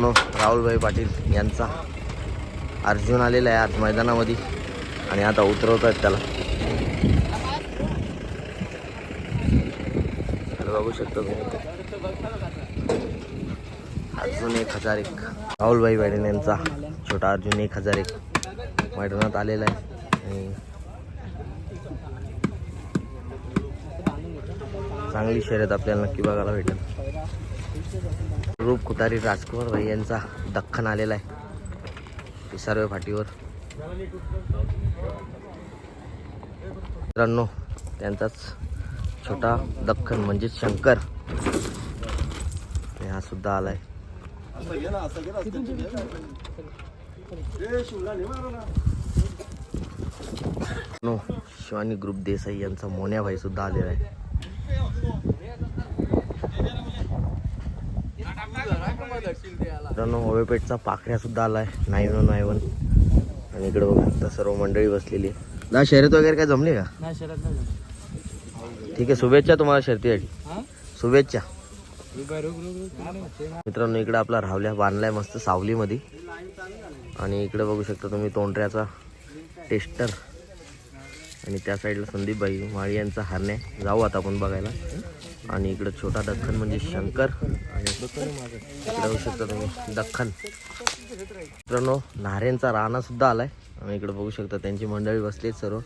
मित्रांनो राहुलभाई पाटील यांचा. अर्जुन आलेला आहे आज मैदानामध्ये आणि आता उतरवत आहेत त्याला बघू शकतो तुम्ही. अर्जुन एक हजार एक. राहुलभाई पाटील यांचा छोटा अर्जुन एक हजार एक. मैदानात आलेला आहे. आणि चांगली शर्यत आपल्याला नक्की बघायला भेटेल. रूप कुतारी राजकुमार भाई यांचा दख्खन आलेला आहे. पिसारवे फाटीवर. मित्रांनो त्यांचाच छोटा दख्खन म्हणजे शंकर. हा सुद्धा आलाय. नो शिवानी ग्रुप देसाई यांचा मोन्या भाई सुद्धा आलेला आहे. मित्रांनो ओवेपेठचा पाखऱ्या सुद्धा आलाय. नाईन वन नाय वन आणि इकडे बघू शकता सर्व मंडळी बसलेली आहे दा शर्यत वगैरे काय जमली का? नाही नाही ठीक आहे शुभेच्छा तुम्हाला शर्तीसाठी हा? शुभेच्छा. मित्रांनो इकडे आपला रावल्या बांधलाय मस्त सावलीमध्ये. आणि इकडे बघू शकता तुम्ही तोंडऱ्याचा टेस्टर. आणि त्या साईडला संदीपबाई माळी यांचा हरण्या जाऊ आता आपण बघायला. आणि इकडे छोटा दख्खन म्हणजे शंकर. आणि इकडे शकता तुम्ही दख्खन. मित्रांनो नाऱ्यांचा राणा सुद्धा आलाय. आणि इकडे बघू शकता त्यांची मंडळी बसलीत सर्व.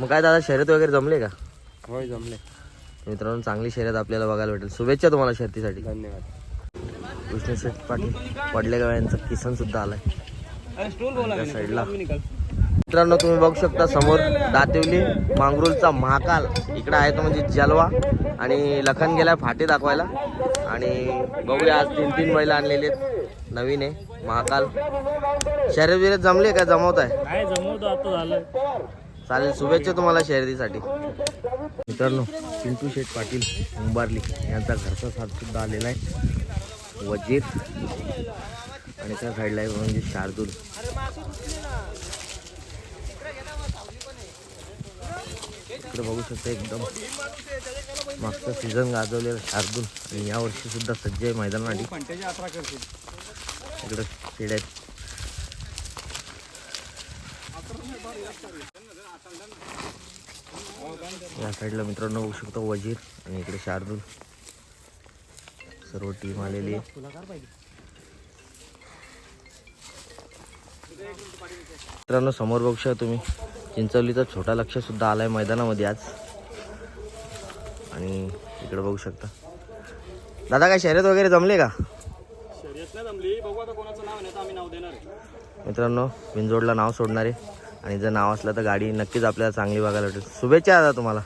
मग काय दादा शर्यत वगैरे जमले का? होय जमले. मित्रांनो चांगली शर्यत आपल्याला बघायला भेटेल. शुभेच्छा तुम्हाला शर्तीसाठी. धन्यवाद. विष्णू शेठ पाटील पडलेगाव यांचा किसन सुद्धा आलाय. साईडला मित्रांनो तुम्ही बघू शकता समोर दातिवली मांगरूलचा महाकाल इकडे आहे तो म्हणजे जलवा आणि लखन गेला फाटे दाखवायला. आणि बघूया आज तीन तीन बैल आणलेले आहेत. नवीन आहे महाकाल. शर्यत बिरत जमले का? जमवत आहे? चालेल शुभेच्छा तुम्हाला शर्यतीसाठी. मित्रांनो पिंटू शेठ पाटील उंबारली यांचा घरचा साथ सुद्धा आलेला आहे. वजीर. आणि त्या साईडला म्हणजे शार्दूल. इकडे बघू शकता एकदम मागचा सीझन गाजवलेलं शार्दूल. आणि यावर्षी सुद्धा सज्ज आहे मैदानासाठी पंट्याची इकडे खेड्यात. आहेत या साईडला मित्रांनो बघू शकतो वजीर आणि इकडे शार्दूल. सर्व टीम आलेली आहे. मित्रांनो समोर बघू शकता तुम्ही. चिंचवलीचा छोटा लक्ष सुद्धा आलाय मैदानामध्ये आज. आणि इकडे बघू शकता. दादा काय शर्यत वगैरे जमले का? आहे मित्रांनो बिनजोडला नाव सोडणार. आहे आणि जर नाव असलं तर गाडी नक्कीच आपल्याला चांगली बघायला भेटेल. शुभेच्छा दादा तुम्हाला.